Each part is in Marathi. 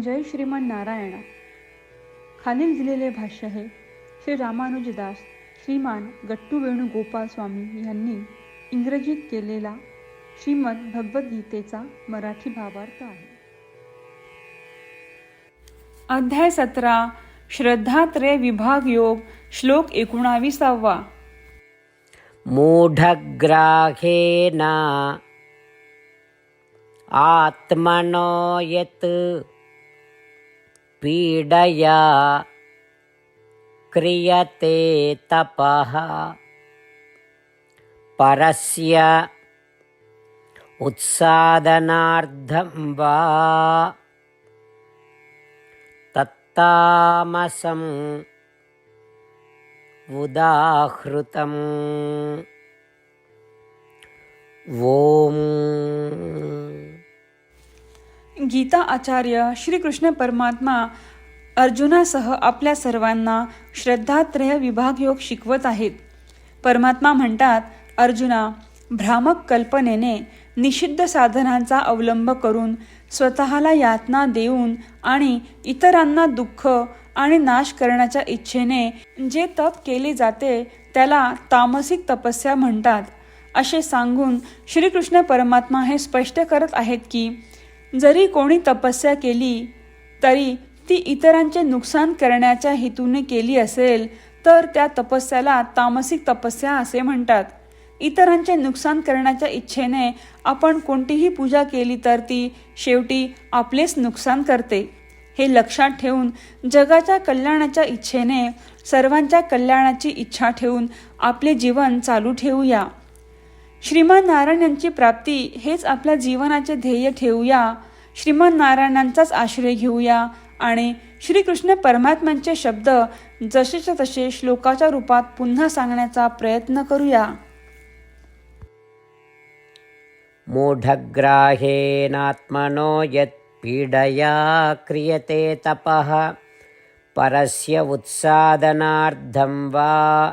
जय श्रीमान नारायणा. खालील दिलेले भाष्य हे श्री रामानुजदास श्रीमान गट्टू वेणुगोपाल स्वामी यांनी इंग्रजीत केलेला श्रीमद भगवद्गीतेचा मराठी भावार्थ आहे. अध्याय सतरा श्रद्धात्रय विभाग योग श्लोक एकोणाविसावा. मूढग्राहेना आत्मनो यत् पीडया। क्रियते तपः। परस्य उत्सादनार्थं वा। तत्तामसम् उदाहृतम्। ॐ गीता आचार्य श्रीकृष्ण परमात्मा अर्जुनासह आपल्या सर्वांना श्रद्धात्रय विभाग योग शिकवत आहेत. परमात्मा म्हणतात अर्जुना भ्रामक कल्पनेने निषिद्ध साधनांचा अवलंब करून स्वतःला यातना देऊन आणि इतरांना दुःख आणि नाश करण्याच्या इच्छेने जे तप केले जाते त्याला तामसिक तपस्या म्हणतात. असे सांगून श्रीकृष्ण परमात्मा हे स्पष्ट करत आहेत की जरी कोणी तपस्या केली तरी ती इतरांचे नुकसान करण्याच्या हेतूने केली असेल तर त्या तपस्याला तामसिक तपस्या असे म्हणतात. इतरांचे नुकसान करण्याच्या इच्छेने आपण कोणतीही पूजा केली तर ती शेवटी आपलेच नुकसान करते. हे लक्षात ठेवून जगाच्या कल्याणाच्या इच्छेने सर्वांच्या कल्याणाची इच्छा ठेवून आपले जीवन चालू ठेवूया. श्रीमान नारायण यांची प्राप्ती हेच आपल्या जीवनाचे ध्येय ठेवूया. श्रीमान नारायणांचाच आश्रय घेऊया. आणि श्रीकृष्ण परमात्म्यांचे शब्द जसेच्या तसे श्लोकाच्या रूपात पुन्हा सांगण्याचा प्रयत्न करूया. मूढग्राहेनात्मनो यत् पीडया क्रियते तपः परस्य उत्सादनार्थं वा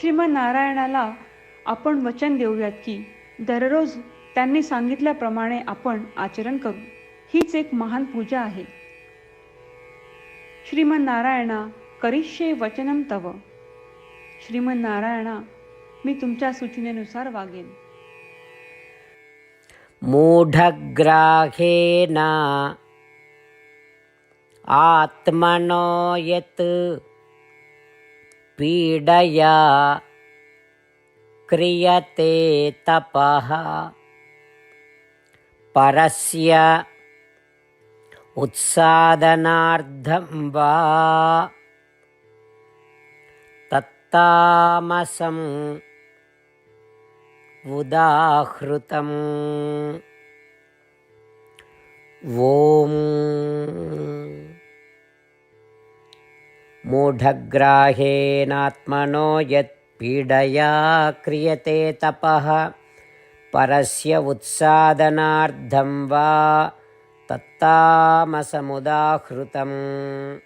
श्रीमन नारायणाला आपण वचन देऊयात की दररोज त्यांनी सांगितल्याप्रमाणे आपण आचरण करू. हीच एक महान पूजा आहे. श्रीमन नारायणा करिष्ये वचनम तव. श्रीमन नारायणा मी तुमच्या सूचनेनुसार वागेन. मूढग्राहेना आत्मनो यत् पीडया। क्रियते तपः। परस्य उत्सादनार्थं वा। तत्तामसम् उदाहृतम्। ॐ मूढग्राहेणात्मनो यत्पीडया क्रियते तपः। परस्य उत्सादनार्थं वा तत्तामसमुदाहृतम्।